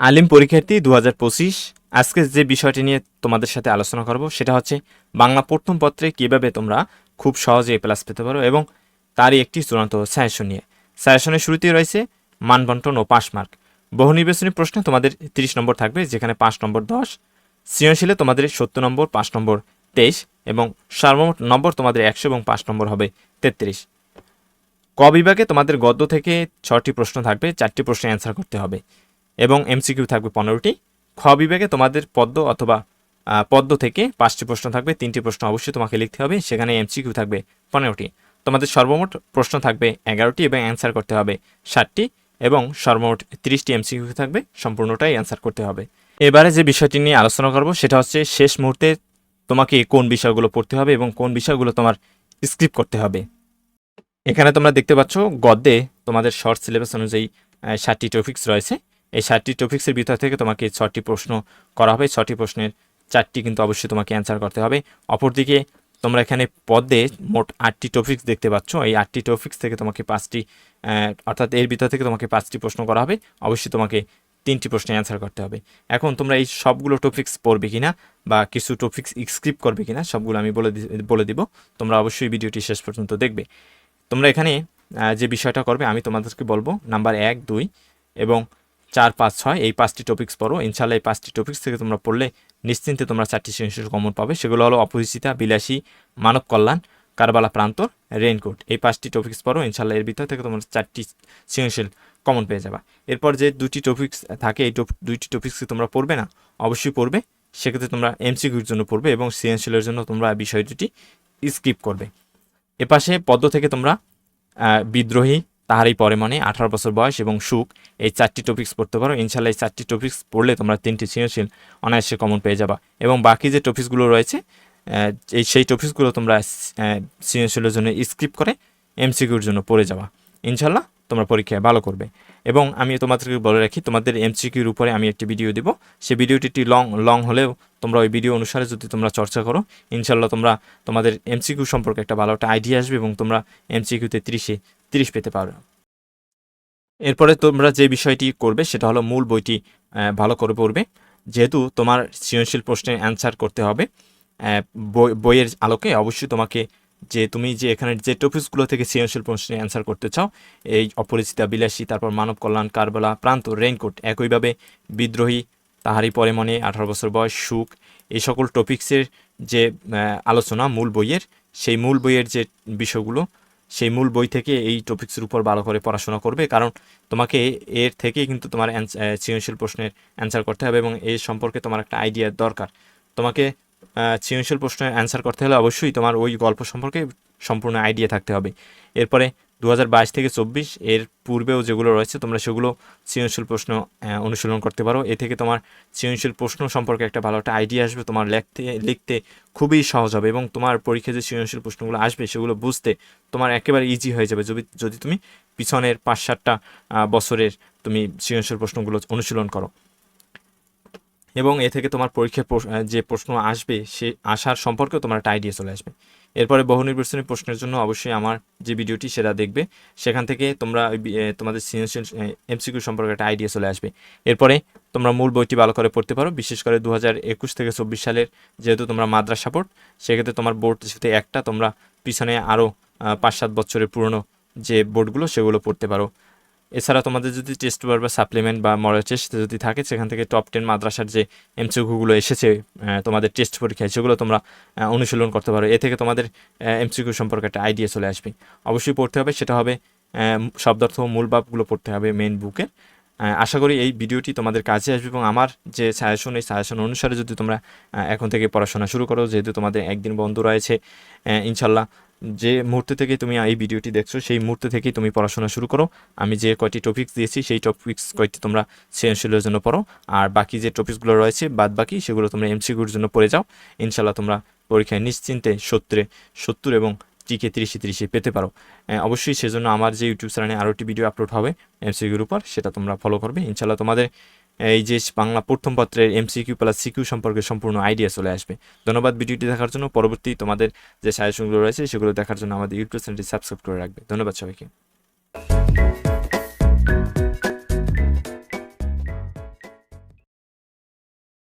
আলিম পরীক্ষার্থী দু হাজার পঁচিশ, আজকে যে বিষয়টি নিয়ে তোমাদের সাথে আলোচনা করব সেটা হচ্ছে বাংলা প্রথম পত্রে কীভাবে তোমরা খুব সহজে এ প্লাস পেতে পারো এবং তারই একটি চূড়ান্ত সাজেশন নিয়ে। সাজেশনের শুরুতেই রয়েছে মানবন্টন ও পাস মার্ক। বহু নির্বাচনী প্রশ্নে তোমাদের তিরিশ নম্বর থাকবে, যেখানে পাঁচ নম্বর দশ, সৃজনশীলে তোমাদের সত্তর নম্বর পাঁচ নম্বর তেইশ এবং সর্বমোট নম্বর তোমাদের একশো এবং পাঁচ নম্বর হবে তেত্রিশ। ক বিভাগে তোমাদের গদ্য থেকে ছটি প্রশ্ন থাকবে, চারটি প্রশ্নে অ্যান্সার করতে হবে। এবং এমসিকিউ থাকবে পনেরোটি। খ বিভাগে তোমাদের পদ্ম অথবা পদ্ম থেকে পাঁচটি প্রশ্ন থাকবে, তিনটি প্রশ্ন অবশ্যই তোমাকে লিখতে হবে, সেখানে এমসিকিউ থাকবে পনেরোটি। তোমাদের সর্বমোট প্রশ্ন থাকবে এগারোটি এবং অ্যান্সার করতে হবে ষাটটি এবং সর্বমোট তিরিশটি এমসিকিউ থাকবে, সম্পূর্ণটাই অ্যান্সার করতে হবে। এবারে যে বিষয়টি নিয়ে আলোচনা করব, সেটা হচ্ছে শেষ মুহূর্তে তোমাকে কোন বিষয়গুলো পড়তে হবে এবং কোন বিষয়গুলো তোমার স্কিপ করতে হবে। এখানে তোমরা দেখতে পাচ্ছ গদ্যে তোমাদের শর্ট সিলেবাস অনুযায়ী ষাটটি টপিক্স রয়েছে। এই ষাটটি টপিক্সের ভিতর থেকে তোমাকে ছটি প্রশ্ন করা হবে। ছটি প্রশ্নের চারটি কিন্তু অবশ্যই তোমাকে অ্যান্সার করতে হবে। অপরদিকে তোমরা এখানে পদ্মে মোট আটটি টপিক্স দেখতে পাচ্ছ। এই আটটি টপিক্স থেকে তোমাকে পাঁচটি অর্থাৎ এর ভিতর থেকে তোমাকে পাঁচটি প্রশ্ন করা হবে। অবশ্যই তোমাকে তিনটি প্রশ্নে অ্যান্সার করতে হবে। এখন তোমরা এই সবগুলো টপিক্স পড়বে কিনা বা কিছু টপিক্স স্ক্রিপ করবে কিনা সবগুলো আমি বলে বলে দিব। তোমরা অবশ্যই ভিডিওটি শেষ পর্যন্ত দেখবে। তোমরা এখানে যে বিষয়টা করবে, আমি তোমাদেরকে বলব নাম্বার এক, দুই এবং চার, পাঁচ, ছয়, এই পাঁচটি টপিক্স পড়ো। ইনশাল্লাহ এই পাঁচটি টপিক্স থেকে তোমরা পড়লে নিশ্চিন্তে তোমরা চারটি সৃজনশীল কমন পাবে। সেগুলো হলো অপরিচিতা, বিলাসী, মানব কল্যাণ, কারবালা প্রান্তর রেইনকোট এই পাঁচটি টপিক্স পড়ো ইনশাল্লাহ এর ভিতর থেকে তোমরা চারটি সৃজনশীল কমন পেয়ে যাবা। এরপর যে দুটি টপিক্স থাকে, এই দুইটি টপিক্সকে তোমরা পড়বে না? অবশ্যই পড়বে। সেক্ষেত্রে তোমরা এমসিকিউর জন্য পড়বে এবং সৃজনশীলের জন্য তোমরা বিষয় দুটি স্কিপ করবে। এপাশে পদ্ম থেকে তোমরা বিদ্রোহী তাহারই পরে মানে আঠারো বছর বয়স এবং সুখ। এই চারটি টপিক্স পড়তে পারো। ইনশাল্লাহ এই চারটি টপিক্স পড়লে তোমরা তিনটি সৃজনশীল অনায়াসে কমন পেয়ে যাবা। এবং বাকি যে টপিক্সগুলো রয়েছে এই সেই টপিক্সগুলো তোমরা সৃজনশীলের জন্য স্কিপ করে এমসিকিউর জন্য পড়ে যাওয়া ইনশাল্লাহ তোমরা পরীক্ষায় ভালো করবে। এবং আমি তোমাদেরকে বলে রাখি, তোমাদের এমসিকিউর উপরে আমি একটি ভিডিও দিব। সেই ভিডিওটি একটি লং লং হলেও তোমরা ওই ভিডিও অনুসারে যদি তোমরা চর্চা করো ইনশাল্লাহ তোমরা, তোমাদের এমসিকিউ সম্পর্কে একটা ভালো একটা আইডিয়া আসবে এবং তোমরা এমসিকিউতে তিরিশে তিরিশ পেতে পারো। এরপরে তোমরা যে বিষয়টি করবে সেটা হলো মূল বইটি ভালো করে পড়বে। যেহেতু তোমার সৃজনশীল প্রশ্নের অ্যান্সার করতে হবে বই, বইয়ের আলোকে অবশ্যই তোমাকে যে তুমি যে এখানে যে টপিকসগুলো থেকে সৃজনশীল প্রশ্নের অ্যান্সার করতে চাও, এই অপরিচিতা, বিলাসী, তারপর মানব কল্যাণ, কারবালা, প্রান্ত রেইনকোট একইভাবে বিদ্রোহী, তাহারই পরে মনে আঠারো বছর বয়স, সুখ, এই সকল টপিক্সের যে আলোচনা মূল বইয়ের, সেই মূল বইয়ের যে বিষয়গুলো সেই মূল বই থেকে এই টপিক্সের উপর ভালো করে পড়াশোনা করবে। কারণ তোমাকে এর থেকে কিন্তু তোমার সৃজনশীল প্রশ্নের অ্যান্সার করতে হবে এবং এর সম্পর্কে তোমার একটা আইডিয়ার দরকার। তোমাকে সৃজনশীল প্রশ্নের অ্যান্সার করতে হলে অবশ্যই তোমার ওই গল্প সম্পর্কে সম্পূর্ণ আইডিয়া থাকতে হবে। এরপরে দু হাজার বাইশ থেকে চব্বিশ এর পূর্বেও যেগুলো রয়েছে, তোমরা সেগুলো সৃজনশীল প্রশ্ন অনুশীলন করতে পারো। এ থেকে তোমার সৃজনশীল প্রশ্ন সম্পর্কে একটা ভালো একটা আইডিয়া আসবে। তোমার লিখতে লিখতে খুবই সহজ হবে এবং তোমার পরীক্ষায় যে সৃজনশীল প্রশ্নগুলো আসবে, সেগুলো বুঝতে তোমার একেবারে ইজি হয়ে যাবে। যদি যদি তুমি পিছনের পাঁচ সাতটা বছরের তুমি সৃজনশীল প্রশ্নগুলো অনুশীলন করো। এবং এ থেকে তোমার পরীক্ষায় প্রশ- যে প্রশ্ন আসবে, সে আসার সম্পর্কেও তোমার একটা আইডিয়া চলে আসবে। এরপরে বহু নির্বাচনী প্রশ্নের জন্য অবশ্যই আমার যে ভিডিওটি সেটা দেখবে। সেখান থেকে তোমরা তোমাদের সৃজনশীল এমসিকিউ সম্পর্কে একটা আইডিয়া চলে আসবে। এরপরে তোমরা মূল বইটি ভালো করে পড়তে পারো, বিশেষ করে দু হাজার একুশ থেকে চব্বিশ সালের যেহেতু তোমরা মাদ্রাসা সাপোর্ট সেক্ষেত্রে তোমার বোর্ড সাথে একটা তোমরা পিছনে আরও পাঁচ সাত বছরের পুরনো যে বোর্ডগুলো সেগুলো পড়তে পারো। এছাড়া তোমাদের যদি টেস্ট পেপার বা সাপ্লিমেন্ট বা মডেল টেস্ট যদি থাকে, সেখান থেকে টপ টেন মাদ্রাসার যে এমসিকিউগুলো এসেছে তোমাদের টেস্ট পরীক্ষায় সেগুলো তোমরা অনুশীলন করতে পারো। এ থেকে তোমাদের এমসিকিউ সম্পর্কে একটা আইডিয়া চলে আসবে। অবশ্যই পড়তে হবে, সেটা হবে শব্দার্থ মূল ভাবগুলো পড়তে হবে মেন বুকের আশা করি এই ভিডিওটি তোমাদের কাছে আসবে এবং আমার যে সাজেশন এই সাজেশন অনুসারে যদি তোমরা এখন থেকে পড়াশোনা শুরু করো, যেহেতু তোমাদের একদিন বন্ধ রয়েছে ইনশাল্লাহ যে মুহূর্তে থেকে তুমি এই ভিডিওটি দেখছ সেই মুহূর্তে থেকেই তুমি পড়াশোনা শুরু করো। আমি যে কয়টি টপিক্স দিয়েছি সেই টপিক্স কয়টি তোমরা সৃজনশীলের জন্য পড়ো। আর বাকি যে টপিক্সগুলো রয়েছে বাদ বাকি সেগুলো তোমরা এমসিকিউর জন্য পড়ে যাও। ইনশাল্লাহ তোমরা পরীক্ষায় নিশ্চিন্তে সত্তরে সত্তর এবং টিকে তিরিশে তিরিশে পেতে পারো। আহ, অবশ্যই সেজন্য আমার যে ইউটিউব চ্যানেলে আরও একটি ভিডিও আপলোড হবে এমসিকিউর উপর সেটা তোমরা ফলো করবে। ইনশাল্লাহ তোমাদের এই যে বাংলা প্রথম পত্রের এমসিকিউ প্লাস সিকিউ সম্পর্কে সম্পূর্ণ আইডিয়া চলে আসবে। ধন্যবাদ ভিডিওটি দেখার জন্য। পরবর্তী তোমাদের যে সাজেশনগুলো রয়েছে, সেগুলো দেখার জন্য আমাদের ইউটিউব চ্যানেলটি সাবস্ক্রাইব করে রাখবে। ধন্যবাদ সবাইকে।